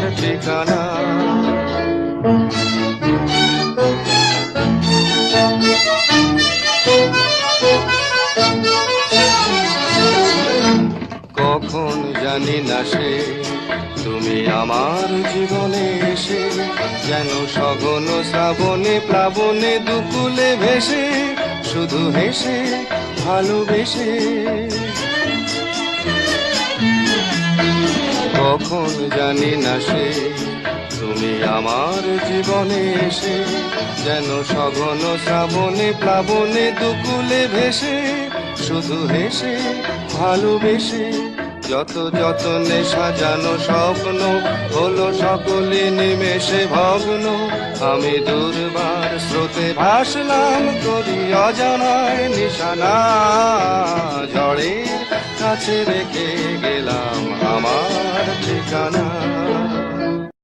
আমার ঠিকানা। কখন জানি না সে, তুমি আমার জীবনে এসে, যেন সঘন শ্রাবণে প্লাবনে দুকুলে ভেসে, শুধু হেসে, ভালোবেসে। কখন জানি না সে। তুমি আমার জীবনে এসে যেন সঘন শ্রাবণে, প্লাবনে, দুকুলে ভেসে শুধু হেসে, ভালোবেসে যত যতনে সাজানো স্বপ্ন হলো সকলে নিমেষে ভগ্ন। আমি দুর্বার স্রোতে ভাসলাম করি অজানায় নিশানা। ঝড়ের কাছে রেখে গেলাম আমার ঠিকানা